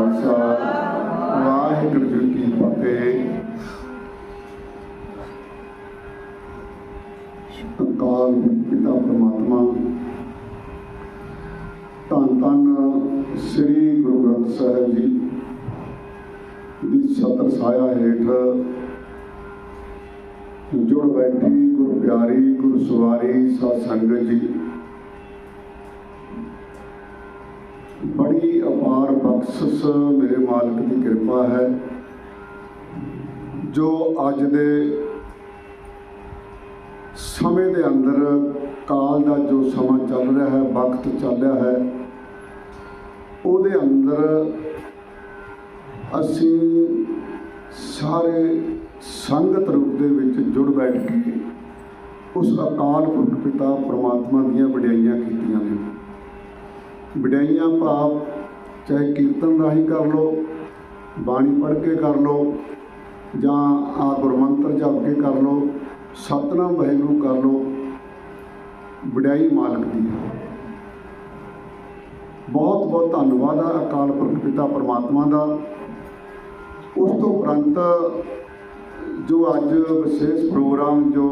ਖਾਲਸਾ, ਵਾਹਿਗੁਰੂ ਜੀ ਕੀ ਫਤਿਹ। ਅਕਾਲ ਪਿਤਾ ਪ੍ਰਮਾਤਮਾ। ਧੰਨ ਧੰਨ ਸ੍ਰੀ ਗੁਰੂ ਗ੍ਰੰਥ ਸਾਹਿਬ ਜੀ ਦੀ ਸਤਰ ਸਾਇਆ ਹੇਠ ਜੁੜ ਬੈਠੀ ਗੁਰੂ ਪਿਆਰੀ, ਗੁਰੂ ਸਵਾਰੀ ਸਾਧ ਸੰਗਤ ਜੀ। ਬੜੀ ਅਪਾਰ ਬਖਸ਼ਿਸ਼, ਮੇਰੇ ਮਾਲਕ ਦੀ ਕਿਰਪਾ ਹੈ। ਜੋ ਅੱਜ ਦੇ ਸਮੇਂ ਦੇ ਅੰਦਰ ਕਾਲ ਦਾ ਜੋ ਸਮਾਂ ਚੱਲ ਰਿਹਾ ਹੈ, ਵਕਤ ਚੱਲ ਰਿਹਾ ਹੈ, ਉਹਦੇ ਅੰਦਰ ਅਸੀਂ ਸਾਰੇ ਸੰਗਤ ਰੂਪ ਦੇ ਵਿੱਚ ਜੁੜ ਬੈਠ ਕੇ ਉਸ ਅਕਾਲ ਪੁਰਖ ਪਿਤਾ ਪ੍ਰਮਾਤਮਾ ਦੀਆਂ ਵਡਿਆਈਆਂ ਕੀਤੀਆਂ ਨੇ। ਵਡਿਆਈਆਂ ਭਾਵ ਚਾਹੇ ਕੀਰਤਨ ਰਾਹੀਂ ਕਰ ਲਓ ਬਾਣੀ ਪੜ੍ਹ ਕੇ ਕਰ ਲਓ ਜਾਂ ਆ ਗੁਰਮੰਤਰ ਜਪ ਕੇ ਕਰ ਲਓ ਸਤਨਾਮ ਵਾਹਿਗੁਰੂ ਕਰ ਲਓ ਵਡਿਆਈ ਮਾਲਕ ਦੀ ਬਹੁਤ ਬਹੁਤ ਧੰਨਵਾਦ ਆ ਅਕਾਲ ਪੁਰਖ ਪਿਤਾ ਪ੍ਰਮਾਤਮਾ ਦਾ। ਉਸ ਤੋਂ ਉਪਰੰਤ ਜੋ ਅੱਜ ਵਿਸ਼ੇਸ਼ ਪ੍ਰੋਗਰਾਮ ਜੋ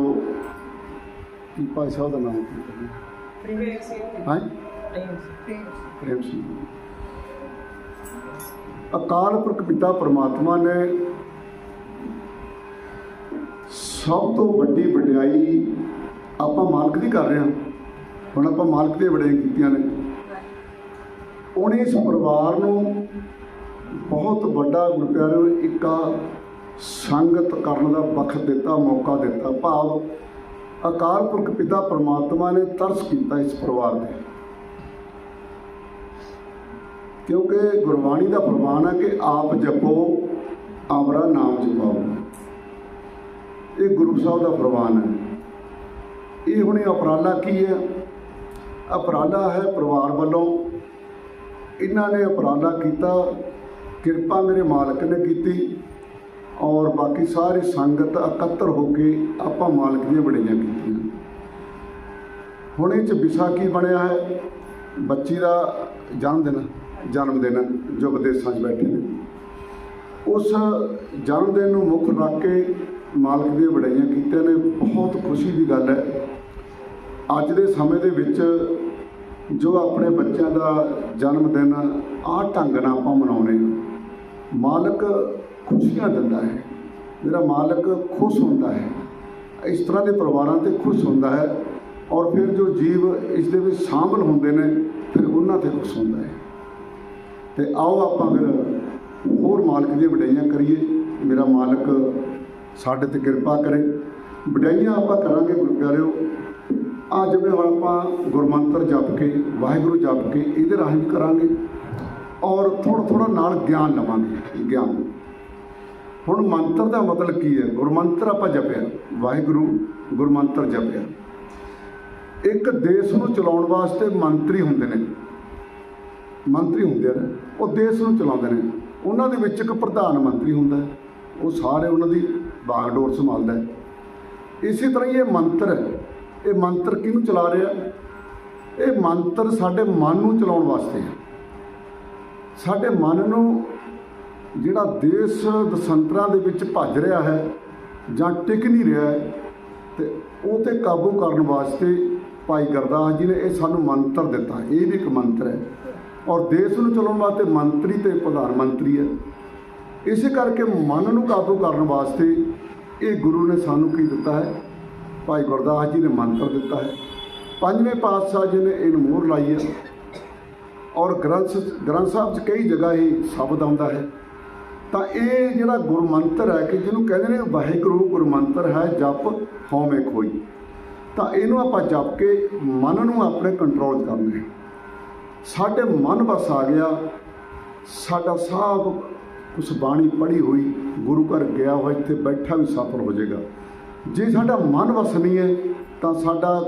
ਕੀ ਭਾਈ ਸਾਹਿਬ ਦਾ ਨਾਮ ਹੈ? ਹਾਂ? ਪ੍ਰੇਮ ਸਿੰਘ। ਅਕਾਲ ਪੁਰਖ ਪਿਤਾ ਪਰਮਾਤਮਾ ਨੇ ਸਭ ਤੋਂ ਵੱਡੀ ਵਡਿਆਈ ਆਪਾਂ ਮਾਲਕ ਦੀ ਕਰ ਰਹੇ ਹਾਂ। ਹੁਣ ਆਪਾਂ ਮਾਲਕ ਦੀਆਂ ਵਡਿਆਈ ਕੀਤੀਆਂ ਨੇ। ਉਹਨੇ ਇਸ ਪਰਿਵਾਰ ਨੂੰ ਬਹੁਤ ਵੱਡਾ ਗੁਰਪਿਆਰਿਓ ਇੱਕਾ ਸੰਗਤ ਕਰਨ ਦਾ ਬਖਤ ਦਿੱਤਾ, ਮੌਕਾ ਦਿੱਤਾ। ਭਾਵ ਅਕਾਲ ਪੁਰਖ ਪਿਤਾ ਪਰਮਾਤਮਾ ਨੇ ਤਰਸ ਕੀਤਾ ਇਸ ਪਰਿਵਾਰ ਤੇ। ਕਿਉਂਕਿ ਗੁਰਬਾਣੀ ਦਾ ਫਰਮਾਨ ਹੈ ਕਿ ਆਪ ਜਪੋ, ਆਪਣਾ ਨਾਮ ਜਪਾਓ। ਇਹ ਗੁਰੂ ਸਾਹਿਬ ਦਾ ਫਰਮਾਨ ਹੈ। ਇਹ ਹੁਣੇ ਉਪਰਾਲਾ ਕੀ ਹੈ? ਅਪਰਾਲਾ ਹੈ ਪਰਿਵਾਰ ਵੱਲੋਂ ਇਹਨਾਂ ਨੇ ਉਪਰਾਲਾ ਕੀਤਾ, ਕਿਰਪਾ ਮੇਰੇ ਮਾਲਕ ਨੇ ਕੀਤੀ ਔਰ ਬਾਕੀ ਸਾਰੀ ਸੰਗਤ ਇਕੱਤਰ ਹੋ ਕੇ ਆਪਾਂ ਮਾਲਕ ਦੀਆਂ ਬੜੀਆਂ ਕੀਤੀਆਂ। ਹੁਣ ਇਹ ਚ ਵਿਸਾ ਕੀ ਬਣਿਆ ਹੈ? ਬੱਚੀ ਦਾ ਜਨਮ ਦਿਨ। ਜਨਮ ਦਿਨ ਜੋ ਵਿਦੇਸ਼ਾਂ 'ਚ ਬੈਠੇ ਨੇ। ਉਸ ਜਨਮ ਦਿਨ ਨੂੰ ਮੁੱਖ ਰੱਖ ਕੇ ਮਾਲਕ ਦੀਆਂ ਬੜਾਈਆਂ ਕੀਤੀਆਂ ਨੇ। ਬਹੁਤ ਖੁਸ਼ੀ ਦੀ ਗੱਲ ਹੈ। ਅੱਜ ਦੇ ਸਮੇਂ ਦੇ ਵਿੱਚ ਜੋ ਆਪਣੇ ਬੱਚਿਆਂ ਦਾ ਜਨਮ ਦਿਨ ਆਹ ਢੰਗ ਨਾਲ ਆਪਾਂ ਮਨਾਉਨੇ ਹਾਂ, ਮਾਲਕ ਖੁਸ਼ੀਆਂ ਦਿੰਦਾ ਹੈ। ਮੇਰਾ ਮਾਲਕ ਖੁਸ਼ ਹੁੰਦਾ ਹੈ। ਇਸ ਤਰ੍ਹਾਂ ਦੇ ਪਰਿਵਾਰਾਂ ਤੇ ਖੁਸ਼ ਹੁੰਦਾ ਹੈ ਔਰ ਫਿਰ ਜੋ ਜੀਵ ਇਸ ਦੇ ਵਿੱਚ ਸ਼ਾਮਲ ਹੁੰਦੇ ਨੇ, ਫਿਰ ਉਹਨਾਂ ਤੇ ਖੁਸ਼ ਹੁੰਦਾ ਹੈ। ਤੇ ਆਓ ਆਪਾਂ ਫਿਰ ਹੋਰ ਮਾਲਕ ਦੀਆਂ ਵਡਿਆਈਆਂ ਕਰੀਏ। ਮੇਰਾ ਮਾਲਕ ਸਾਡੇ ਤੇ ਕਿਰਪਾ ਕਰੇ। ਵਡਿਆਈਆਂ ਆਪਾਂ ਕਰਾਂਗੇ ਗੁਰੂ ਪਿਆਰਿਓ। ਆ ਜਿਵੇਂ ਹੁਣ ਆਪਾਂ ਗੁਰਮੰਤਰ ਜਪ ਕੇ, ਵਾਹਿਗੁਰੂ ਜਪ ਕੇ ਇਹਦੇ ਰਾਹੀਂ ਵੀ ਕਰਾਂਗੇ ਔਰ ਥੋੜਾ ਥੋੜਾ ਨਾਲ ਗਿਆਨ ਲਵਾਂਗੇ, ਗਿਆਨ। ਹੁਣ ਮੰਤਰ ਦਾ ਮਤਲਬ ਕੀ ਹੈ? ਗੁਰਮੰਤਰ ਆਪਾਂ ਜਪਿਆ, ਵਾਹਿਗੁਰੂ ਗੁਰਮੰਤਰ ਜਪਿਆ। ਇੱਕ ਦੇਸ਼ ਨੂੰ ਚਲਾਉਣ ਵਾਸਤੇ ਮੰਤਰੀ ਹੁੰਦੇ ਨੇ। ਮੰਤਰੀ ਹੁੰਦੇ ਨੇ। ਉਹ ਦੇਸ਼ ਨੂੰ ਚਲਾਉਂਦੇ ਨੇ। ਉਹਨਾਂ ਦੇ ਵਿੱਚ ਇੱਕ ਪ੍ਰਧਾਨ ਮੰਤਰੀ ਹੁੰਦਾ ਉਹ ਸਾਰੇ ਉਹਨਾਂ ਦੀ ਬਾਗਡੋਰ ਸੰਭਾਲਦਾ ਹੈ। ਇਸੇ ਤਰ੍ਹਾਂ ਹੀ ਇਹ ਮੰਤਰ ਹੈ। ਇਹ ਮੰਤਰ ਕਿਹਨੂੰ ਚਲਾ ਰਿਹਾ? ਇਹ ਮੰਤਰ ਸਾਡੇ ਮਨ ਨੂੰ ਚਲਾਉਣ ਵਾਸਤੇ ਹੈ। ਸਾਡੇ ਮਨ ਨੂੰ ਜਿਹੜਾ ਦੇਸ਼ ਦਸੰਤਰਾਂ ਦੇ ਵਿੱਚ ਭੱਜ ਰਿਹਾ ਹੈ ਜਾਂ ਟਿਕ ਨਹੀਂ ਰਿਹਾ ਹੈ, ਤੇ ਉਹ ਤੇ ਕਾਬੂ ਕਰਨ ਵਾਸਤੇ ਭਾਈ ਗਰਦਾਸ ਜੀ ਨੇ ਇਹ ਸਾਨੂੰ ਮੰਤਰ ਦਿੱਤਾ। ਇਹ ਵੀ ਇੱਕ ਮੰਤਰ ਹੈ। ਔਰ ਦੇਸ਼ ਨੂੰ ਚਲਾਉਣ ਵਾਸਤੇ ਮੰਤਰੀ ਤੇ ਪ੍ਰਧਾਨ ਮੰਤਰੀ ਹੈ। ਇਸੇ ਕਰਕੇ ਮਨ ਨੂੰ ਕਾਬੂ ਕਰਨ ਵਾਸਤੇ ਇਹ ਗੁਰੂ ਨੇ ਸਾਨੂੰ ਕੀ ਦਿੱਤਾ ਹੈ? ਭਾਈ ਗੁਰਦਾਸ ਜੀ ਨੇ ਮੰਤਰ ਦਿੱਤਾ ਹੈ। ਪੰਜਵੇਂ ਪਾਤਸ਼ਾਹ ਜੀ ਨੇ ਇਹਨੂੰ ਮੋਹਰ ਲਾਈ ਹੈ। ਔਰ ਗ੍ਰੰਥ ਗ੍ਰੰਥ ਸਾਹਿਬ 'ਚ ਕਈ ਜਗ੍ਹਾ ਇਹ ਸ਼ਬਦ ਆਉਂਦਾ ਹੈ। ਤਾਂ ਇਹ ਜਿਹੜਾ ਗੁਰਮੰਤਰ ਹੈ ਕਿ ਜਿਹਨੂੰ ਕਹਿੰਦੇ ਨੇ ਵਾਹਿਗੁਰੂ ਗੁਰਮੰਤਰ ਹੈ, ਜਪ ਹਉਮੈ ਖੋਈ। ਤਾਂ ਇਹਨੂੰ ਆਪਾਂ ਜਪ ਕੇ ਮਨ ਨੂੰ ਆਪਣੇ ਕੰਟਰੋਲ 'ਚ ਕਰਨਾ ਹੈ। ਸਾਡੇ ਮਨ ਬਸ ਆ ਗਿਆ। ਸਾਡਾ ਸਭ ਉਸ ਬਾਣੀ ਪੜ੍ਹੀ ਹੋਈ, ਗੁਰੂ ਘਰ ਗਿਆ ਹੋਇਆ, ਇੱਥੇ ਬੈਠਾ ਵੀ ਸਫਲ ਹੋ ਜਾਏਗਾ। ਜੇ ਸਾਡਾ ਮਨ ਵਸ ਨਹੀਂ ਹੈ, ਤਾਂ ਸਾਡਾ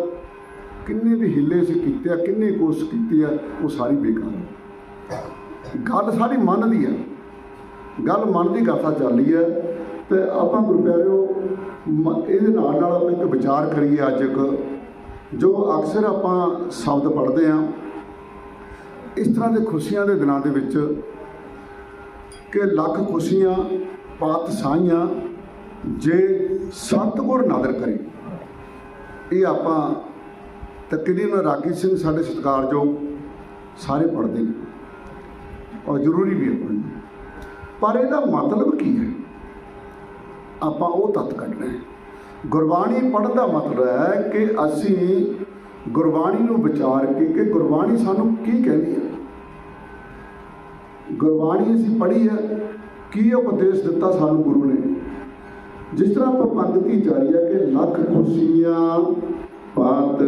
ਕਿੰਨੇ ਵੀ ਹਿੱਲੇ ਸੀ ਕੀਤੇ ਆ, ਕਿੰਨੇ ਕੋਸ਼ਿਸ਼ ਕੀਤੀ ਆ, ਉਹ ਸਾਰੀ ਬੇਕਾਰ ਹੈ। ਗੱਲ ਸਾਰੀ ਮਨ ਦੀ ਹੈ। ਗੱਲ ਮਨ ਦੀ ਗਾਥਾ ਚੱਲੀ ਹੈ। ਤੇ ਆਪਾਂ ਗੁਰੂ ਪਿਆਰਿਓ ਮ- ਇਹਦੇ ਨਾਲ ਨਾਲ ਆਪਾਂ ਇੱਕ ਵਿਚਾਰ ਕਰੀਏ ਅੱਜ ਇੱਕ, ਜੋ ਅਕਸਰ ਆਪਾਂ ਸ਼ਬਦ ਪੜ੍ਹਦੇ ਆ ਇਸ ਤਰ੍ਹਾਂ ਦੇ ਖੁਸ਼ੀਆਂ ਦੇ ਦਿਨਾਂ ਦੇ ਵਿੱਚ ਕਿ ਲੱਖ ਖੁਸ਼ੀਆਂ, ਪਾਤ ਸਾਈਆਂ ਜੇ ਸਤਿਗੁਰ ਨਦਰ ਕਰੇ। ਇਹ ਆਪਾਂ ਤਕਰੀਬਨ ਰਾਗੀ ਸਿੰਘ ਸਾਡੇ ਸਤਿਕਾਰਯੋਗ ਸਾਰੇ ਪੜ੍ਹਦੇ ਨੇ। ਔਰ ਜ਼ਰੂਰੀ ਵੀ ਹੈ ਪੜ੍ਹਨਾ ਪਰ ਇਹਦਾ ਮਤਲਬ ਕੀ ਹੈ? ਆਪਾਂ ਉਹ ਤੱਤ ਕੱਢਣਾ ਹੈ। ਗੁਰਬਾਣੀ ਪੜ੍ਹਨ ਦਾ ਮਤਲਬ ਹੈ ਕਿ ਅਸੀਂ ਗੁਰਬਾਣੀ ਨੂੰ ਵਿਚਾਰ ਕੇ ਕਿ ਗੁਰਬਾਣੀ ਸਾਨੂੰ ਕੀ ਕਹਿੰਦੀ ਹੈ? ਗੁਰਬਾਣੀ ਅਸੀਂ ਪੜ੍ਹੀ ਹੈ, ਕੀ ਉਪਦੇਸ਼ ਦਿੱਤਾ ਸਾਨੂੰ ਗੁਰੂ ਨੇ? ਜਿਸ ਤਰ੍ਹਾਂ ਆਪਾਂ ਜਾਰੀ ਹੈ ਕਿ ਲੱਖ ਖੁਸ਼ੀਆਂ ਪਾਤ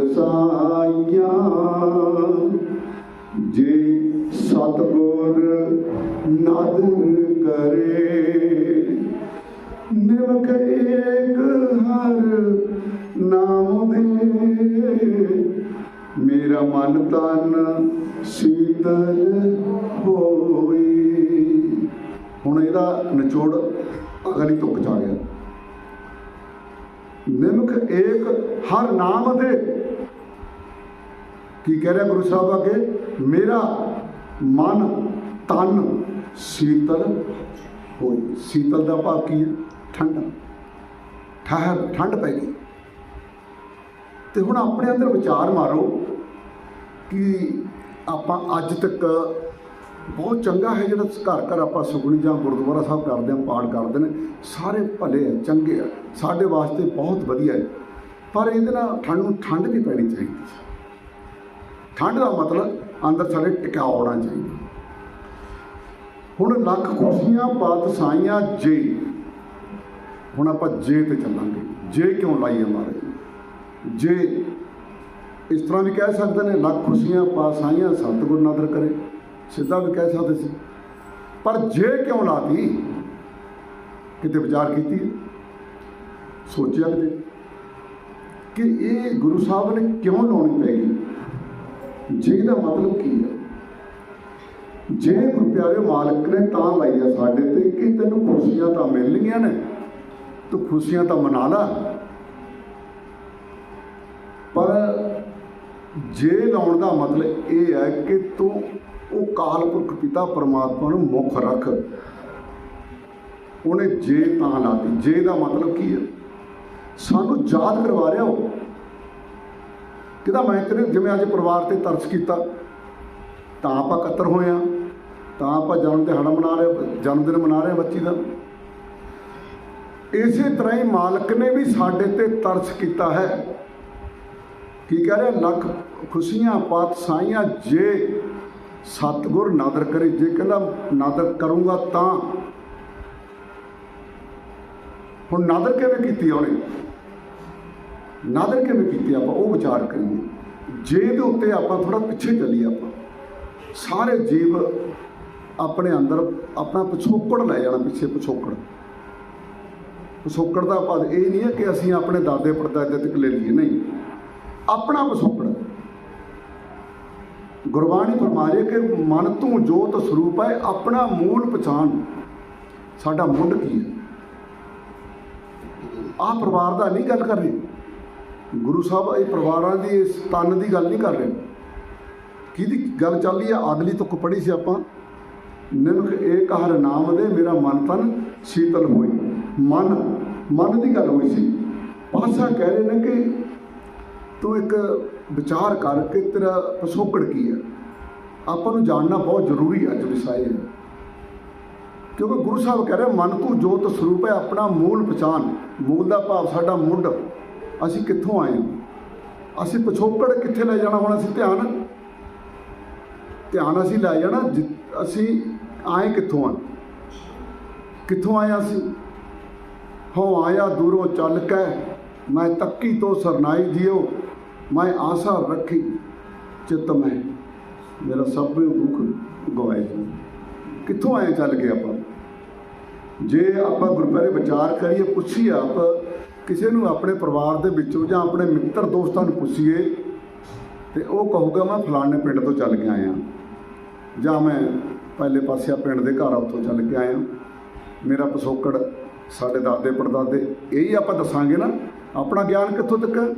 ਜੇ ਸਤਗੁਰ ਨਾਦਰ ਕਰੇ, ਨਿਮਕ ਏਕ ਹਰ ਨਾਮ ਦੇ ਮੇਰਾ ਮਨ ਤਨ ਸੀਤਲ ਹੋਈ। ਹੁਣ ਇਹਦਾ ਨਿਚੋੜ ਅਗਲੀ ਤੁਕ ਚ ਆ ਗਿਆ। ਨਿਮਕ ਏਕ ਹਰ ਨਾਮ ਦੇ। ਕੀ ਕਹਿ ਰਿਹਾ ਗੁਰੂ ਸਾਹਿਬ ਅੱਗੇ? ਮੇਰਾ ਮਨ ਤਨ ਸੀਤਲ ਹੋਈ। ਸੀਤਲ ਦਾ ਭਾਵ ਕੀ ਹੈ? ਠੰਡ। ਠਹਿਰ, ਠੰਡ ਪੈ ਗਈ। ਤੇ ਹੁਣ ਆਪਣੇ ਅੰਦਰ ਵਿਚਾਰ ਮਾਰੋ ਕਿ ਆਪਾਂ ਅੱਜ ਤੱਕ ਬਹੁਤ ਚੰਗਾ ਹੈ ਜਿਹੜਾ ਘਰ ਘਰ ਆਪਾਂ ਸੁਖਣੀ ਜਾਂ ਗੁਰਦੁਆਰਾ ਸਾਹਿਬ ਕਰਦੇ ਹਾਂ, ਪਾਠ ਕਰਦੇ ਨੇ, ਸਾਰੇ ਭਲੇ ਆ, ਚੰਗੇ ਆ, ਸਾਡੇ ਵਾਸਤੇ ਬਹੁਤ ਵਧੀਆ ਹੈ। ਪਰ ਇਹਦੇ ਨਾਲ ਠੰਡ ਨੂੰ ਠੰਡ ਵੀ ਪੈਣੀ ਚਾਹੀਦੀ ਠੰਡ ਦਾ ਮਤਲਬ ਅੰਦਰ ਸਾਡੇ ਟਿਕਾਅ ਹੋਣਾ ਚਾਹੀਦਾ ਹੁਣ ਲੱਖ ਖੁਸ਼ੀਆਂ ਪਾਤ ਜੇ। ਹੁਣ ਆਪਾਂ ਜੇ ਤੇ ਚੱਲਾਂਗੇ। ਜੇ ਕਿਉਂ ਲਾਈਏ ਮਾਰੇ? ਜੇ ਇਸ ਤਰ੍ਹਾਂ ਵੀ ਕਹਿ ਸਕਦੇ ਨੇ, ਲੱਖ ਖੁਸ਼ੀਆਂ ਪਾਸ ਆਈਆਂ, ਸਤਿਗੁਰ ਨਾਦਰ ਕਰੇ। ਸਿੱਧਾ ਵੀ ਕਹਿ ਸਕਦੇ ਸੀ। ਪਰ ਜੇ ਕਿਉਂ ਲਾਤੀ? ਕਿਤੇ ਵਿਚਾਰ ਕੀਤੀ ਸੋਚਿਆ ਕਿਤੇ? ਕਿ ਇਹ ਗੁਰੂ ਸਾਹਿਬ ਨੇ ਕਿਉਂ ਲਾਉਣੀ ਪੈ ਗਈ? ਜੇ ਦਾ ਮਤਲਬ ਕੀ ਹੈ? ਜੇ ਗੁਰੂ ਪਿਆਰੇ ਮਾਲਕ ਨੇ ਤਾਂ ਲਾਈ ਆ ਸਾਡੇ ਤੇ, ਕਿ ਤੈਨੂੰ ਖੁਸ਼ੀਆਂ ਤਾਂ ਮਿਲਣੀਆਂ ਨੇ, ਤੂੰ ਖੁਸ਼ੀਆਂ ਤਾਂ ਮਨਾ ਲਾ ਪਰ ਜੇ ਲਾਉਣ ਦਾ ਮਤਲਬ ਇਹ ਹੈ ਕਿ ਤੂੰ ਉਹ ਕਾਲਪੁਰਖ ਪਿਤਾ ਪਰਮਾਤਮਾ ਨੂੰ ਮੁੱਖ ਰੱਖ। ਉਹਨੇ ਜੇ ਤਾਂ ਲਾਤੀ ਜੇ ਦਾ ਮਤਲਬ ਕੀ ਹੈ? ਸਾਨੂੰ ਯਾਦ ਕਰਵਾ ਰਿਹਾ ਉਹ। ਕਿਦਾ ਮੈਂ ਤੇਰੇ ਜਿਵੇਂ ਅੱਜ ਪਰਿਵਾਰ ਤੇ ਤਰਸ ਕੀਤਾ। ਤਾਂ ਆਪਾਂ ਇਕੱਤਰ ਹੋਏ ਆ ਤਾਂ ਆਪਾਂ ਜਨਮ ਦਿਹਾੜਾ ਮਨਾ ਰਹੇ ਜਨਮ ਦਿਨ ਮਨਾ ਰਹੇ ਬੱਚੀ ਦਾ। ਇਸੇ ਤਰ੍ਹਾਂ ਹੀ ਮਾਲਕ ਨੇ ਵੀ ਸਾਡੇ ਤੇ ਤਰਸ ਕੀਤਾ ਹੈ। ਕੀ ਕਹਿ ਰਿਹਾ? ਲੱਖ ਖੁਸ਼ੀਆਂ ਪਾਤ ਸਾਈਆਂ ਜੇ ਸਤਗੁਰ ਨਾਦਰ ਕਰੇ, ਜੇ ਕਹਿੰਦਾ ਨਾਦਰ ਕਰੂੰਗਾ ਤਾਂ। ਹੁਣ ਨਾਦਰ ਕਿਵੇਂ ਕੀਤੀ ਉਹਨੇ? ਨਾਦਰ ਕਿਵੇਂ ਕੀਤੀ ਆਪਾਂ? ਉਹ ਵਿਚਾਰ ਕਰੀਏ। ਜੇ ਦੇ ਉੱਤੇ ਆਪਾਂ ਥੋੜਾ ਪਿੱਛੇ ਚੱਲੀਏ ਆਪਾਂ। ਸਾਰੇ ਜੀਵ ਆਪਣੇ ਅੰਦਰ ਆਪਣਾ ਪਿਛੋਕੜ ਲੈ ਜਾਣਾ, ਪਿੱਛੇ ਪਿਛੋਕੜ। ਪਿਛੋਕੜ ਦਾ ਪਦ ਇਹ ਨਹੀਂ ਹੈ ਕਿ ਅਸੀਂ ਆਪਣੇ ਦਾਦੇ ਪੜਦਾਦੇ ਤੱਕ ਲੈ ਲਈਏ, ਨਹੀਂ। ਆਪਣਾ ਪਿਛੋਕੜ ਗੁਰਬਾਣੀ ਫਰਮਾਏ ਕਿ ਮਨ ਤੂੰ ਜੋਤ ਸਰੂਪ ਹੈ, ਆਪਣਾ ਮੂਲ ਪਛਾਣ। ਸਾਡਾ ਮੁੱਢ ਕੀ ਹੈ? ਆਹ ਪਰਿਵਾਰ ਦਾ ਨਹੀਂ ਗੱਲ ਕਰ ਰਹੇ। ਗੁਰੂ ਸਾਹਿਬ, ਇਹ ਪਰਿਵਾਰਾਂ ਦੀ ਇਸ ਤਨ ਦੀ ਗੱਲ ਨਹੀਂ ਕਰ ਰਹੇ। ਕਿਹਦੀ ਗੱਲ ਚੱਲਦੀ ਹੈ? ਅਗਲੀ ਤੁਕ ਪੜ੍ਹੀ ਸੀ ਆਪਾਂ। ਨਿਮਕ ਏਕ ਹਰ ਨਾਮ ਦੇ ਮੇਰਾ ਮਨ ਤਨ ਸ਼ੀਤਲ ਹੋਈ ਮਨ ਮਨ ਦੀ ਗੱਲ ਹੋਈ ਸੀ। ਪਾਸਾ ਕਹਿ ਰਹੇ ਨੇ ਕਿ ਤੂੰ ਇੱਕ ਵਿਚਾਰ ਕਰ ਕਿ ਤੇਰਾ ਪਿਛੋਕੜ ਕੀ ਹੈ? ਆਪਾਂ ਨੂੰ ਜਾਣਨਾ ਬਹੁਤ ਜ਼ਰੂਰੀ ਹੈ ਅੱਜ ਵਿਸਾਏ ਕਿਉਂਕਿ ਗੁਰੂ ਸਾਹਿਬ ਕਹਿ ਰਹੇ, ਮਨ ਤੂੰ ਜੋਤ ਸਰੂਪ ਹੈ, ਆਪਣਾ ਮੂਲ ਪਛਾਣ, ਮੂਲ ਦਾ ਭਾਵ ਸਾਡਾ ਮੁੱਢ ਅਸੀਂ ਕਿੱਥੋਂ ਆਏ ਹਾਂ? ਅਸੀਂ ਪਿਛੋਕੜ ਕਿੱਥੇ ਲੈ ਜਾਣਾ ਹੁਣ ਅਸੀਂ ਧਿਆਨ? ਧਿਆਨ ਅਸੀਂ ਲੈ ਜਾਣਾ ਜਿ- ਅਸੀਂ ਆਏ ਕਿੱਥੋਂ ਆ ਕਿੱਥੋਂ ਆਏ ਅਸੀਂ? ਹੋ ਆਇਆ ਦੂਰੋਂ ਚੱਲ ਕੇ, ਮੈਂ ਤੱਕੀ ਤੋਂ ਸਰਨਾਈ ਜਿਓ। ਮੈਂ ਆਸਾ ਰੱਖੀ ਚਿਤ ਮੈਂ ਮੇਰਾ ਸਭ ਦੁੱਖ ਗਵਾਏ। ਕਿੱਥੋਂ ਆਏ ਚੱਲ ਕੇ ਆਪਾਂ? ਜੇ ਆਪਾਂ ਗੁਰਬਾਰੇ ਵਿਚਾਰ ਕਰੀਏ, ਪੁੱਛੀਏ ਆਪ, ਕਿਸੇ ਨੂੰ ਆਪਣੇ ਪਰਿਵਾਰ ਦੇ ਵਿੱਚੋਂ ਜਾਂ ਆਪਣੇ ਮਿੱਤਰ ਦੋਸਤਾਂ ਨੂੰ ਪੁੱਛੀਏ, ਤੇ ਉਹ ਕਹੂਗਾ, ਮੈਂ ਫਲਾਣੇ ਪਿੰਡ ਤੋਂ ਚੱਲ ਕੇ ਆਇਆ। ਜਾਂ ਮੈਂ ਪਹਿਲੇ ਪਾਸੇ ਆ ਪਿੰਡ ਦੇ ਘਰ ਆ ਉੱਥੋਂ ਚੱਲ ਕੇ ਆਇਆ। ਮੇਰਾ ਪਿਛੋਕੜ ਸਾਡੇ ਦਾਦੇ ਪੜਦਾਦੇ, ਇਹੀ ਆਪਾਂ ਦੱਸਾਂਗੇ ਨਾ। ਆਪਣਾ ਗਿਆਨ ਕਿੱਥੋਂ ਤੱਕ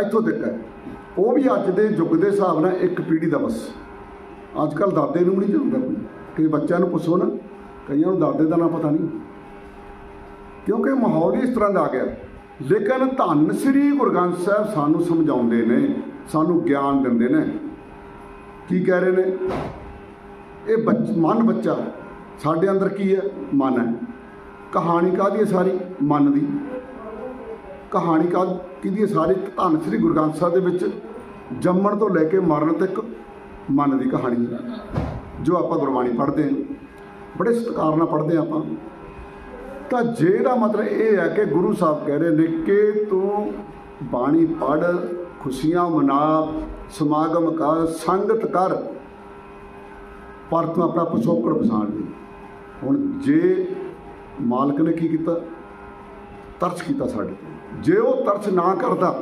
ਇੱਥੋਂ ਤੱਕ ਹੈ। ਉਹ ਵੀ ਅੱਜ ਦੇ ਯੁੱਗ ਦੇ ਹਿਸਾਬ ਨਾਲ ਇੱਕ ਪੀੜ੍ਹੀ ਦਾ ਬਸ। ਅੱਜ ਕੱਲ ਦਾਦੇ ਨੂੰ ਵੀ ਨਹੀਂ ਜਾਣਦਾ ਕੋਈ। ਕਿ ਬੱਚਿਆਂ ਨੂੰ ਪੁੱਛੋ ਨਾ, ਕਈਆਂ ਨੂੰ ਦਾਦੇ ਦਾ ਨਾਂ ਪਤਾ ਨਹੀਂ। ਕਿਉਂਕਿ ਮਾਹੌਲ ਹੀ ਇਸ ਤਰ੍ਹਾਂ ਦਾ ਆ ਗਿਆ। ਲੇਕਿਨ ਧੰਨ ਸ੍ਰੀ ਗੁਰੂ ਗ੍ਰੰਥ ਸਾਹਿਬ ਸਾਨੂੰ ਸਮਝਾਉਂਦੇ ਨੇ, ਸਾਨੂੰ ਗਿਆਨ ਦਿੰਦੇ ਨੇ। ਕੀ ਕਹਿ ਰਹੇ ਨੇ? ਇਹ ਬੱਚ, ਮਨ ਬੱਚਾ, ਸਾਡੇ ਅੰਦਰ ਕੀ ਹੈ? ਮਨ ਹੈ। ਕਹਾਣੀ ਕਾਹਦੀ ਹੈ ਸਾਰੀ? ਮਨ ਦੀ। ਕਹਾਣੀ ਕਾ ਕਿਹਦੀ ਹੈ ਸਾਰੀ ਧੰਨ ਸ੍ਰੀ ਗੁਰੂ ਗ੍ਰੰਥ ਸਾਹਿਬ ਦੇ ਵਿੱਚ ਜੰਮਣ ਤੋਂ ਲੈ ਕੇ ਮਰਨ ਤੱਕ ਮਨ ਦੀ ਕਹਾਣੀ ਹੈ ਜੋ ਆਪਾਂ ਗੁਰਬਾਣੀ ਪੜ੍ਹਦੇ ਹਾਂ, ਬੜੇ ਸਤਿਕਾਰ ਨਾਲ ਪੜ੍ਹਦੇ ਹਾਂ ਆਪਾਂ। ਤਾਂ ਜੇ ਦਾ ਮਤਲਬ ਇਹ ਹੈ ਕਿ ਗੁਰੂ ਸਾਹਿਬ ਕਹਿ ਰਹੇ ਨੇ ਕਿ ਤੂੰ ਬਾਣੀ ਪੜ੍ਹ, ਖੁਸ਼ੀਆਂ ਮਨਾ, ਸਮਾਗਮ ਕਰ ਸੰਗਤ ਕਰ। ਪਰ ਤੂੰ ਆਪਣਾ ਪਿਛੋਕੜ ਪਛਾਣ ਲਈ। ਹੁਣ ਜੇ ਮਾਲਕ ਨੇ ਕੀ ਕੀਤਾ? ਤਰਸ ਕੀਤਾ ਸਾਡੇ ਤੇ। ਜੇ ਉਹ ਤਰਸ ਨਾ ਕਰਦਾ,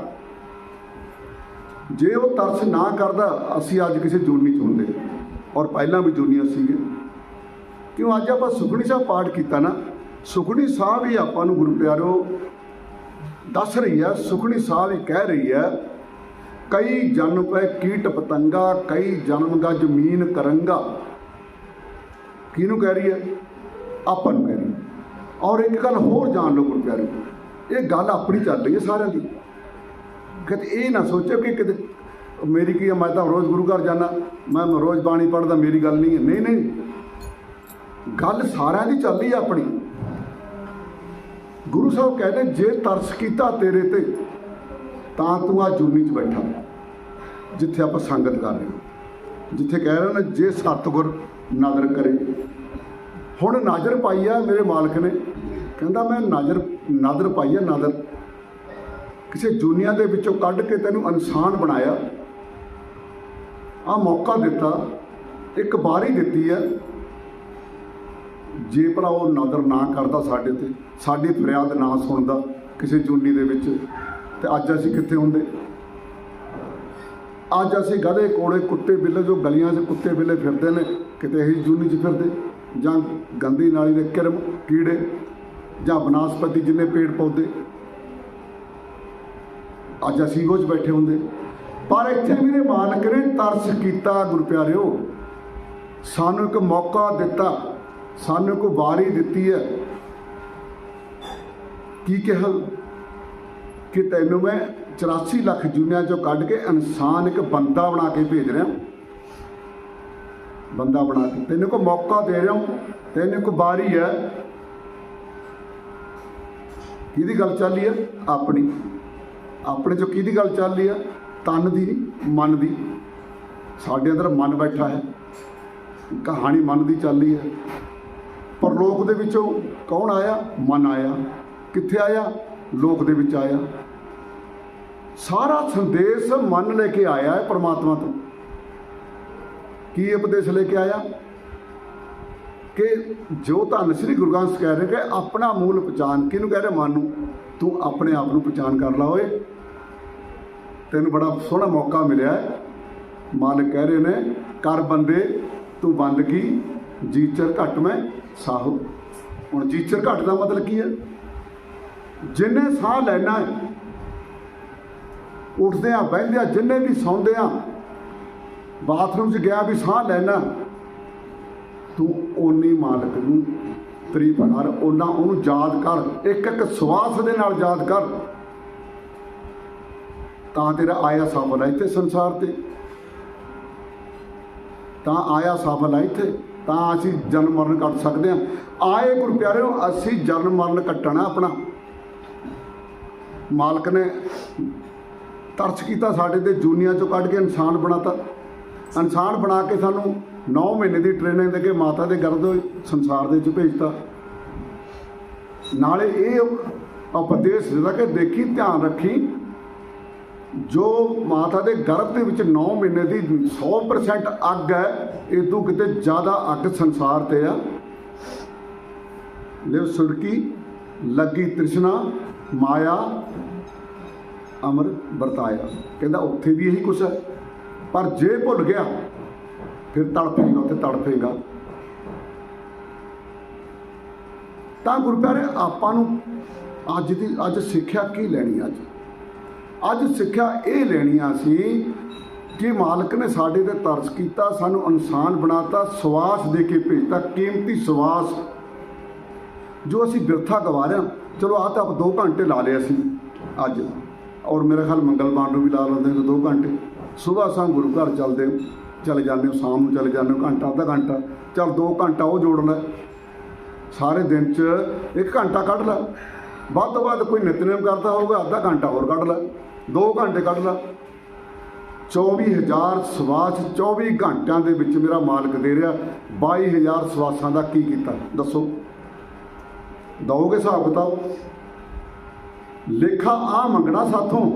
ਜੇ ਉਹ ਤਰਸ ਨਾ ਕਰਦਾ, ਅਸੀਂ ਅੱਜ ਕਿਸੇ ਜੂਨੀ ਚ ਹੁੰਦੇ ਔਰ ਪਹਿਲਾਂ ਵੀ ਜੂਨੀਆਂ ਸੀਗੇ ਕਿਉਂ ਅੱਜ ਆਪਾਂ ਸੁਖਣੀ ਸਾਹਿਬ ਪਾਠ ਕੀਤਾ ਨਾ? ਸੁਖਣੀ ਸਾਹਿਬ ਹੀ ਆਪਾਂ ਨੂੰ ਗੁਰੂ ਪਿਆਰੋ ਦੱਸ ਰਹੀ ਹੈ ਸੁਖਣੀ ਸਾਹਿਬ ਹੀ ਕਹਿ ਰਹੀ ਹੈ, ਕਈ ਜਨਮ ਪੈ ਕੀਟ ਪਤੰਗਾ, ਕਈ ਜਨਮ ਦਾ ਜ਼ਮੀਨ ਕਰੰਗਾ। ਕਿਹਨੂੰ ਕਹਿ ਰਹੀ ਹੈ? ਆਪਾਂ ਨੂੰ ਕਹਿ ਰਹੀ ਔਰ ਇੱਕ ਗੱਲ ਹੋਰ ਜਾਣ ਲਓ ਗੁਰੂ ਪਿਆਰੋ। ਇਹ ਗੱਲ ਆਪਣੀ ਚੱਲ ਰਹੀ ਹੈ ਸਾਰਿਆਂ ਦੀ। ਕਿਤੇ ਇਹ ਨਾ ਸੋਚੋ ਕਿ ਕਿਤੇ ਮੇਰੀ ਕੀ ਹੈ, ਮੈਂ ਤਾਂ ਰੋਜ਼ ਗੁਰੂ ਘਰ ਜਾਣਾ ਮੈਂ ਰੋਜ਼ ਬਾਣੀ ਪੜ੍ਹਦਾ ਮੇਰੀ ਗੱਲ ਨਹੀਂ ਹੈ। ਨਹੀਂ ਨਹੀਂ। ਗੱਲ ਸਾਰਿਆਂ ਦੀ ਚੱਲ ਰਹੀ ਹੈ ਆਪਣੀ। ਗੁਰੂ ਸਾਹਿਬ ਕਹਿੰਦੇ ਜੇ ਤਰਸ ਕੀਤਾ ਤੇਰੇ ਤੇ ਤਾਂ ਤੂੰ ਆ ਜੂਨੀ 'ਚ ਬੈਠਾ ਜਿੱਥੇ ਆਪਾਂ ਸੰਗਤ ਕਰ ਰਹੇ ਹਾਂ। ਜਿੱਥੇ ਕਹਿ ਰਹੇ ਨੇ ਜੇ ਸਤਿਗੁਰ ਨਜ਼ਰ ਕਰੇ। ਹੁਣ ਨਜ਼ਰ ਪਾਈ ਆ ਮੇਰੇ ਮਾਲਕ ਨੇ। ਕਹਿੰਦਾ ਮੈਂ ਨਜ਼ਰ ਨਜ਼ਰ ਪਾਈ ਆ ਕਿਸੇ ਜੂਨੀਆਂ ਦੇ ਵਿੱਚੋਂ ਕੱਢ ਕੇ ਤੈਨੂੰ ਇਨਸਾਨ ਬਣਾਇਆ। ਆ ਮੌਕਾ ਦਿੱਤਾ, ਇੱਕ ਵਾਰੀ ਦਿੱਤੀ ਹੈ ਜੇ ਭਲਾ ਉਹ ਨਜ਼ਰ ਨਾ ਕਰਦਾ ਸਾਡੇ ਤੇ, ਸਾਡੀ ਫਰਿਆਦ ਨਾ ਸੁਣਦਾ ਕਿਸੇ ਜੂਨੀ ਦੇ ਵਿੱਚ, ਤੇ ਅੱਜ ਅਸੀਂ ਕਿੱਥੇ ਹੁੰਦੇ? ਅੱਜ ਅਸੀਂ ਗਧੇ ਕੋਲੇ ਕੁੱਤੇ ਬਿੱਲੇ ਜੋ ਗਲੀਆਂ 'ਚ ਕੁੱਤੇ ਬਿੱਲੇ ਫਿਰਦੇ ਨੇ, ਕਿਤੇ ਇਹੀ ਜੂਨੀ 'ਚ ਫਿਰਦੇ ਜਾਂ ਗੰਦੀ ਨਾਲੀ ਦੇ ਕਿਰਮ ਕੀੜੇ ਜਾਂ ਬਨਾਸਪਤੀ ਜਿੰਨੇ ਪੇੜ ਪੌਦੇ ਅੱਜ ਅਸੀਂ ਉਹ 'ਚ ਬੈਠੇ ਹੁੰਦੇ। ਪਰ ਇੱਥੇ ਮੇਰੇ ਮਾਲਕ ਨੇ ਤਰਸ ਕੀਤਾ, ਗੁਰੂ ਪਿਆਰਿਓ। ਸਾਨੂੰ ਇੱਕ ਮੌਕਾ ਦਿੱਤਾ, ਸਾਨੂੰ ਇੱਕ ਵਾਰੀ ਦਿੱਤੀ ਹੈ। ਕੀ ਕਿਹਾ? ਕਿ ਤੈਨੂੰ ਮੈਂ 84 ਲੱਖ ਜੁਨੀਆਂ ਚੋਂ ਕੱਢ ਕੇ ਇਨਸਾਨ ਇੱਕ ਬੰਦਾ ਬਣਾ ਕੇ ਭੇਜ ਰਿਹਾ ਬੰਦਾ ਬਣਾ ਕੇ। ਤੈਨੂੰ ਕੋ ਮੌਕਾ ਦੇ ਰਿਹਾ ਤੈਨੂੰ ਕੋ ਵਾਰੀ ਹੈ। ਕਿਹਦੀ ਗੱਲ ਚੱਲ ਰਹੀ ਹੈ ਆਪਣੀ। ਆਪਣੇ ਚੋਂ ਕਿਹਦੀ ਗੱਲ ਚੱਲ ਰਹੀ ਹੈ ਤਨ ਦੀ ਨਹੀਂ, ਮਨ ਦੀ। ਸਾਡੇ ਅੰਦਰ ਮਨ ਬੈਠਾ ਹੈ। ਕਹਾਣੀ ਮਨ ਦੀ ਚੱਲ ਰਹੀ ਹੈ। ਪਰਲੋਕ ਦੇ ਵਿੱਚੋਂ ਕੌਣ ਆਇਆ? ਮਨ ਆਇਆ। ਕਿੱਥੇ ਆਇਆ? ਲੋਕ ਦੇ ਵਿੱਚ ਆਇਆ। ਸਾਰਾ ਸੰਦੇਸ਼ ਮਨ ਲੈ ਕੇ ਆਇਆ ਹੈ ਪਰਮਾਤਮਾ ਤੋਂ। ਕੀ ਉਪਦੇਸ਼ ਲੈ ਕੇ ਆਇਆ? ਕਿ ਜੋ ਧੰਨ ਸ੍ਰੀ ਗੁਰੂ ਗ੍ਰੰਥ ਕਹਿ ਰਹੇ ਕਿ ਆਪਣਾ ਮੂਲ ਪਛਾਣ ਕਿਹਨੂੰ ਕਹਿ ਰਹੇ? ਮਨ ਨੂੰ। ਤੂੰ ਆਪਣੇ ਆਪ ਨੂੰ ਪਛਾਣ ਕਰ ਲਾ ਓਏ। ਤੈਨੂੰ ਬੜਾ ਸੋਹਣਾ ਮੌਕਾ ਮਿਲਿਆ ਮਾਲਕ ਕਹਿ ਰਹੇ ਨੇ, ਕਰ ਬੰਦੇ, ਤੂੰ ਬੰਦਗੀ ਜੀਚਰ ਘਟ ਮੈਂ, ਸਾਹੋ। ਹੁਣ ਜੀਚਰ ਘਟ ਦਾ ਮਤਲਬ ਕੀ ਹੈ? ਜਿੰਨੇ ਸਾਹ ਲੈਣਾ ਹੈ ਉੱਠਦੇ ਆ ਬਹਿੰਦੇ ਆ ਜਿੰਨੇ ਵੀ ਸੌਂਦੇ ਆ ਬਾਥਰੂਮ 'ਚ ਗਿਆ ਵੀ ਸਾਹ ਲੈਣਾ ਤੂੰ ਓਨੀ ਮਾਲਕ ਨੂੰ ਤਰੀ ਕਰ ਉਹਨਾਂ ਉਹਨੂੰ ਯਾਦ ਕਰ, ਇੱਕ ਇੱਕ ਸਵਾਸ ਦੇ ਨਾਲ ਯਾਦ ਕਰ। ਤਾਂ ਤੇਰਾ ਆਇਆ ਸਫਲ ਹੈ ਇੱਥੇ ਸੰਸਾਰ ਤੇ। ਤਾਂ ਆਇਆ ਸਫਲ ਹੈ ਇੱਥੇ, ਤਾਂ ਅਸੀਂ ਜਨਮ ਮਰਨ ਕੱਟ ਸਕਦੇ ਹਾਂ। ਆਏ ਗੁਰ ਪਿਆਰਿਓ, ਅਸੀਂ ਜਨਮ ਮਰਨ ਕੱਟਣਾ ਆਪਣਾ। ਮਾਲਕ ਨੇ ਤਰਸ ਕੀਤਾ ਸਾਡੇ ਤੇ, ਜੂਨੀਆਂ ਚੋਂ ਕੱਢ ਕੇ ਇਨਸਾਨ ਬਣਾਤਾ। ਇਨਸਾਨ ਬਣਾ ਕੇ ਸਾਨੂੰ 9 ਮਹੀਨੇ ਦੀ ਟ੍ਰੇਨਿੰਗ ਦੇ ਕੇ ਮਾਤਾ ਦੇ ਗਰਭ ਸੰਸਾਰ ਦੇ ਵਿੱਚ ਭੇਜਤਾ। ਨਾਲੇ ਇਹ ਉਪਦੇਸ਼ ਦਿੱਤਾ ਕਿ ਦੇਖੀ, ਧਿਆਨ ਰੱਖੀ, ਜੋ ਮਾਤਾ ਦੇ ਗਰਭ ਦੇ ਵਿੱਚ 9 ਮਹੀਨੇ ਦੀ 100% ਅੱਗ ਹੈ ਇਹ ਤੋਂ ਕਿਤੇ ਜ਼ਿਆਦਾ ਅੱਗ ਸੰਸਾਰ ਤੇ ਆ। ਲਿਵ ਸੁਰਕੀ ਲੱਗੀ ਤ੍ਰਿਸ਼ਨਾ, ਮਾਇਆ, ਅਮਰ ਵਰਤਾਇਆ। ਕਹਿੰਦਾ, ਉੱਥੇ ਵੀ ਇਹੀ ਕੁਛ ਹੈ। ਪਰ ਜੇ ਭੁੱਲ ਗਿਆ ਫਿਰ ਤੜਫੇਗਾ, ਉੱਥੇ ਤੜਫੇਗਾ। ਤਾਂ ਗੁਰੂ ਪਿਆਰੇ, ਆਪਾਂ ਨੂੰ ਅੱਜ ਦੀ, ਅੱਜ ਸਿੱਖਿਆ ਕੀ ਲੈਣੀ ਅੱਜ? ਅੱਜ ਸਿੱਖਿਆ ਇਹ ਲੈਣੀ ਆ ਸੀ ਕਿ ਮਾਲਕ ਨੇ ਸਾਡੇ ਤੇ ਤਰਸ ਕੀਤਾ, ਸਾਨੂੰ ਇਨਸਾਨ ਬਣਾਤਾ, ਸਵਾਸ ਦੇ ਕੇ ਭੇਜਤਾ, ਕੀਮਤੀ ਸਵਾਸ, ਜੋ ਅਸੀਂ ਬਿਰਥਾ ਗਵਾ ਰਹੇ ਹਾਂ ਚਲੋ ਆਹ ਤਾਂ ਆਪ 2 ਘੰਟੇ ਲਾ ਲਏ ਅਸੀਂ ਅੱਜ। ਔਰ ਮੇਰੇ ਖਿਆਲ ਮੰਗਲਵਾਰ ਨੂੰ ਵੀ ਲਾ ਲੈਂਦੇ ਨੇ 2 ਘੰਟੇ। ਸਵੇਰ ਸਾਂ ਗੁਰੂ ਘਰ ਚੱਲਦੇ ਚਲੇ ਜਾਂਦੇ ਹੋ, ਸ਼ਾਮ ਨੂੰ ਚਲੇ ਜਾਂਦੇ ਹੋ, ਘੰਟਾ, ਅੱਧਾ ਘੰਟਾ। ਚਲ 2 ਘੰਟਾ ਉਹ ਜੋੜ ਲੈ। ਸਾਰੇ ਦਿਨ 'ਚ ਇੱਕ ਘੰਟਾ ਕੱਢ ਲੈ। ਵੱਧ ਤੋਂ ਵੱਧ ਕੋਈ ਨਿਤਨੇਮ ਕਰਦਾ ਹੋਊਗਾ, ਅੱਧਾ ਘੰਟਾ ਹੋਰ ਕੱਢ ਲੈ। 2 ਘੰਟੇ ਕੱਢ ਲੈ। 24000 ਸਵਾਸ 24 ਘੰਟਿਆਂ ਦੇ ਵਿੱਚ ਮੇਰਾ ਮਾਲਕ ਦੇ ਰਿਹਾ। 22000 ਸਵਾਸਾਂ ਦਾ ਕੀ ਕੀਤਾ? ਦੱਸੋ। ਦਓਗੇ ਹਿਸਾਬ ਕਿਤਾਬ? ਲੇਖਾ ਆ ਮੰਗਣਾ ਸਾਥੋਂ।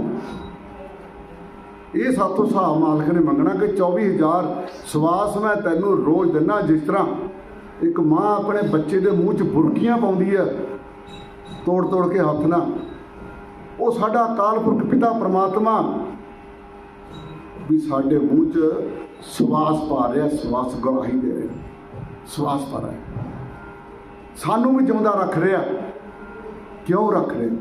ਇਹ ਸਾਥੋਂ ਹਿਸਾਬ ਮਾਲਕ ਨੇ ਮੰਗਣਾ ਕਿ 24000 ਸਵਾਸ ਮੈਂ ਤੈਨੂੰ ਰੋਜ਼ ਦਿੰਨਾ, ਜਿਸ ਤਰ੍ਹਾਂ ਇੱਕ ਮਾਂ ਆਪਣੇ ਬੱਚੇ ਦੇ ਮੂੰਹ 'ਚ ਬੁਰਕੀਆਂ ਪਾਉਂਦੀ ਹੈ ਤੋੜ ਤੋੜ ਕੇ ਹੱਥ ਨਾਲ। ਉਹ ਸਾਡਾ ਅਕਾਲ ਪੁਰਖ ਪਿਤਾ ਪ੍ਰਮਾਤਮਾ ਵੀ ਸਾਡੇ ਮੂੰਹ 'ਚ ਸਵਾਸ ਪਾ ਰਿਹਾ, ਸਵਾਸ ਗਵਾਹੀ ਦੇ ਰਿਹਾ, ਸਵਾਸ ਪਾ ਰਿਹਾ। ਸਾਨੂੰ ਵੀ ਜਿਉਂਦਾ ਰੱਖ ਰਿਹਾ। ਕਿਉਂ ਰੱਖ ਰਿਹਾ?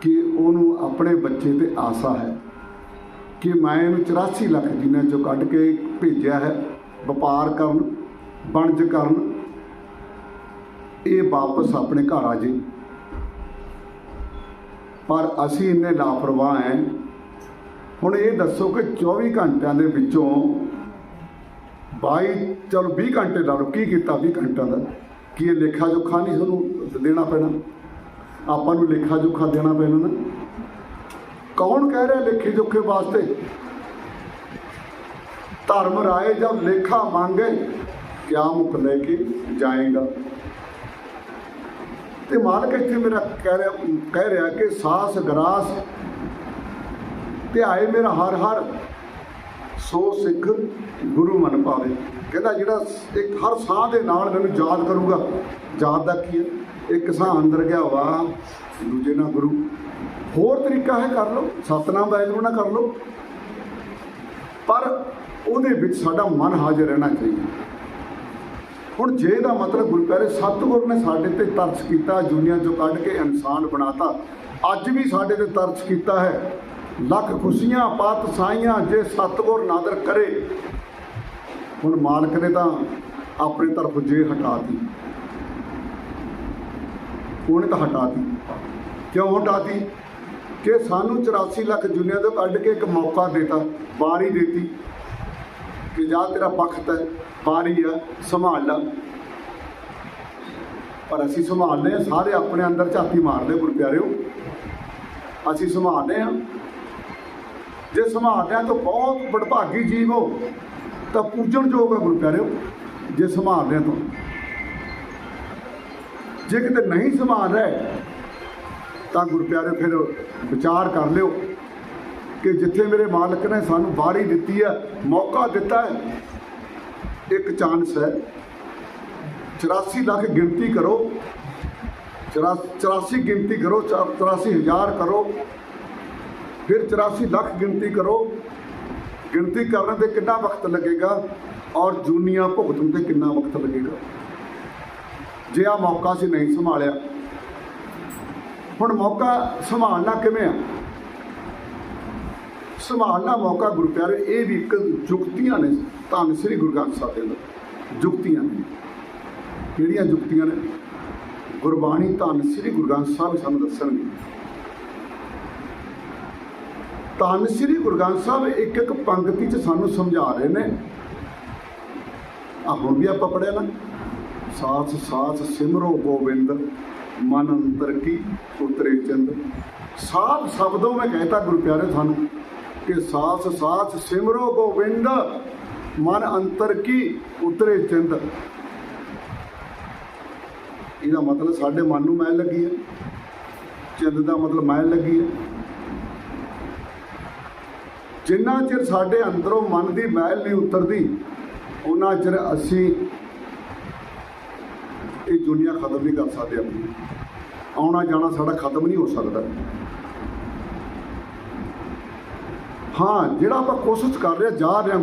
ਕਿ ਉਹਨੂੰ ਆਪਣੇ ਬੱਚੇ ਤੇ ਆਸਾ ਹੈ। ਕਿ ਮੈਂ ਇਹਨੂੰ 84 ਲੱਖ ਜਿੰਨਾਂ ਚੋਂ ਕੱਢ ਕੇ ਭੇਜਿਆ ਹੈ, ਵਪਾਰ ਕਰਨ, ਵਣਜ ਕਰਨ, ਇਹ ਵਾਪਸ ਆਪਣੇ ਘਰ ਆ ਜੇ। ਪਰ ਅਸੀਂ ਇੰਨੇ ਲਾਪਰਵਾਹ ਹੈ। ਹੁਣ ਇਹ ਦੱਸੋ ਕਿ 24 ਘੰਟਿਆਂ ਦੇ ਵਿੱਚੋਂ 22 ਚਲੋ 20 ਘੰਟੇ ਲਾ ਲਓ, ਕੀ ਕੀਤਾ 20 ਘੰਟਿਆਂ ਦਾ? ਕੀ ਇਹ ਲੇਖਾ ਜੋਖਾ ਨਹੀਂ ਸਾਨੂੰ ਦੇਣਾ ਪੈਣਾ? ਆਪਾਂ ਨੂੰ ਲੇਖਾ ਜੋਖਾ ਦੇਣਾ ਪੈਣਾ ਨਾ। ਕੌਣ ਕਹਿ ਰਿਹਾ ਲੇਖੇ ਜੋਖੇ ਵਾਸਤੇ? ਧਰਮ ਰਾਏ ਜਬ ਲੇਖਾ ਮੰਗੇ ਕਿਆ ਮੁਖ ਲੈ ਕੇ ਜਾਏਗਾ। ਤੇ ਮਾਲਕ ਇੱਥੇ ਮੇਰਾ ਕਹਿ ਰਿਹਾ ਕਹਿ ਰਿਹਾ ਕਿ ਸਾਸ ਗਰਾਸ, ਧਿਆਏ ਮੇਰਾ ਹਰ ਹਰ, ਸੋ ਸਿੱਖ ਗੁਰੂ ਮਨ ਪਾਵੇ। ਕਹਿੰਦਾ ਜਿਹੜਾ ਇੱਕ ਹਰ ਸਾਹ ਦੇ ਨਾਲ ਮੈਨੂੰ ਯਾਦ ਕਰੂਗਾ, ਯਾਦ ਦਾ ਕੀ ਹੈ? ਇੱਕ ਸਾਹ ਅੰਦਰ ਗਿਆ ਵਾ ਦੂਜੇ ਨਾਲ ਗੁਰੂ। ਹੋਰ ਤਰੀਕਾ ਹੈ ਕਰ ਲਓ, ਸਤਨਾਮ ਵਾਹਿਗੁਰੂ ਨਾਲ ਕਰ ਲਓ। ਪਰ ਉਹਦੇ ਵਿੱਚ ਸਾਡਾ ਮਨ ਹਾਜ਼ਰ ਰਹਿਣਾ ਚਾਹੀਦਾ। ਹੁਣ ਜੇ ਦਾ ਮਤਲਬ ਗੁਰੂ ਪਿਆਰੇ, ਸਤਿਗੁਰ ਨੇ ਸਾਡੇ ਤੇ ਤਰਸ ਕੀਤਾ, ਦੁਨੀਆ ਚੋਂ ਕੱਢ ਕੇ ਇਨਸਾਨ ਬਣਾਤਾ। ਅੱਜ ਵੀ ਸਾਡੇ ਤੇ ਤਰਸ ਕੀਤਾ ਹੈ। ਲੱਖ ਖੁਸ਼ੀਆਂ, ਪਾਤ ਸਾਈਆਂ, ਜੇ ਸਤਿਗੁਰ ਨਾਦਰ ਕਰੇ। ਹੁਣ ਮਾਲਕ ਨੇ ਤਾਂ ਆਪਣੇ ਤਰਫ ਜੇ ਹਟਾਤੀ ਉਹਨੇ ਤਾਂ ਹਟਾਤੀ ਕਿਉਂ ਹਟਾਤੀ ਕਿ ਸਾਨੂੰ 84 ਲੱਖ ਦੁਨੀਆ ਤੋਂ ਕੱਢ ਕੇ ਇੱਕ ਮੌਕਾ ਦਿੱਤਾ, ਵਾਰੀ ਦਿੱਤੀ ਕਿ ਜਾ ਤੇਰਾ ਪਖਤ ਹੈ ਵਾਰੀ ਆ, ਸੰਭਾਲ ਲਾ। ਪਰ ਅਸੀਂ ਸੰਭਾਲਦੇ ਹਾਂ, ਸਾਰੇ ਆਪਣੇ ਅੰਦਰ ਝਾਤੀ ਮਾਰਦੇ ਗੁਰ ਪਿਆਰਿਓ ਅਸੀਂ ਸੰਭਾਲਦੇ ਹਾਂ। ਜੇ ਸੰਭਾਲਦੇ ਸੰਭਾਲਦਿਆਂ ਤਾਂ ਬਹੁਤ ਵਡਭਾਗੀ ਜੀਵ ਹੋ, ਤਾਂ ਪੂਜਣਯੋਗ ਹੈ ਗੁਰੂ ਪਿਆਰਿਓ ਜੇ ਸੰਭਾਲਦਿਆਂ ਤੋਂ। ਜੇ ਕਿਤੇ ਨਹੀਂ ਸੰਭਾਲ ਰਹੇ ਤਾਂ ਗੁਰਪਿਆਰੇ ਫਿਰ ਵਿਚਾਰ ਕਰ ਲਿਓ ਕਿ ਜਿੱਥੇ ਮੇਰੇ ਮਾਲਕ ਨੇ ਸਾਨੂੰ ਬਾਰੀ ਦਿੱਤੀ ਹੈ, ਮੌਕਾ ਦਿੱਤਾ ਹੈ, ਇੱਕ ਚਾਂਸ ਹੈ। 84 ਲੱਖ ਗਿਣਤੀ ਕਰੋ। 84 ਗਿਣਤੀ ਕਰੋ 84 ਹਜ਼ਾਰ ਕਰੋ। ਫਿਰ 84 ਲੱਖ ਗਿਣਤੀ ਕਰੋ। ਗਿਣਤੀ ਕਰਨ ਤੇ ਕਿੰਨਾ ਵਕਤ ਲੱਗੇਗਾ ਔਰ ਜੂਨੀਆਂ ਭੁਗਤਣ ਤੇ ਕਿੰਨਾ ਵਕਤ ਲੱਗੇਗਾ? ਜੇ ਆ ਮੌਕਾ ਸੀ ਨਹੀਂ ਸੰਭਾਲਿਆ ਹੁਣ ਮੌਕਾ, ਸੰਭਾਲਣਾ ਕਿਵੇਂ ਆ? ਸੰਭਾਲਣਾ ਮੌਕਾ ਗੁਰੂ ਪਿਆਰੇ, ਇਹ ਵੀ ਇੱਕ ਜੁਗਤੀਆਂ ਨੇ, ਧੰਨ ਸ੍ਰੀ ਗੁਰੂ ਗ੍ਰੰਥ ਸਾਹਿਬ ਦੇ ਅੰਦਰ। ਜੁਗਤੀਆਂ ਨੇ। ਕਿਹੜੀਆਂ ਜੁਗਤੀਆਂ ਨੇ? ਗੁਰਬਾਣੀ ਧੰਨ ਸ੍ਰੀ ਗੁਰੂ ਗ੍ਰੰਥ ਸਾਹਿਬ ਸਾਨੂੰ ਦੱਸਣਗੇ। ਧੰਨ ਸ੍ਰੀ ਗੁਰੂ ਗ੍ਰੰਥ ਸਾਹਿਬ ਇੱਕ ਇੱਕ ਪੰਕਤੀ ਚ ਸਾਨੂੰ ਸਮਝਾ ਰਹੇ ਨੇ। ਆ ਹੁਣ ਵੀ ਆਪਾਂ ਪੜਿਆ ਨਾ। ਸਾਥ ਸਾਥ ਸਿਮਰੋ ਗੋਬਿੰਦ। ਮਨ ਅੰਤਰ ਕੀ ਉਤਰੇ ਚੰਦ। ਸਾਥ ਸ਼ਬਦੋਂ ਮੈਂ ਕਹਿਤਾ ਗੁਰੂ ਪਿਆਰੇ ਤੁਹਾਨੂੰ ਕਿ ਸਾਥ ਸਾਥ ਸਿਮਰੋ ਗੋਬਿੰਦ, ਮਨ ਅੰਤਰ ਕੀ ਉਤਰੇ ਚੰਦ। ਇਹਦਾ ਮਤਲਬ ਸਾਡੇ ਮਨ ਨੂੰ ਮੈਲ ਲੱਗੀ ਹੈ। ਚਿੰਦ ਦਾ ਮਤਲਬ ਮੈਲ ਲੱਗੀ ਹੈ। ਜਿੰਨਾ ਚਿਰ ਸਾਡੇ ਅੰਦਰੋਂ ਮਨ ਦੀ ਮੈਲ ਨਹੀਂ ਉਤਰਦੀ, ਉਹਨਾਂ ਚਿਰ ਅਸੀਂ ਇਹ ਦੁਨੀਆ ਖਤਮ ਨਹੀਂ ਕਰ ਸਕਦੇ ਆਪਣੀ। ਆਉਣਾ ਜਾਣਾ ਸਾਡਾ ਖਤਮ ਨਹੀਂ ਹੋ ਸਕਦਾ। ਹਾਂ ਜਿਹੜਾ ਆਪਾਂ ਕੋਸ਼ਿਸ਼ ਕਰ ਰਹੇ ਹਾਂ, ਜਾ ਰਹੇ ਹਾਂ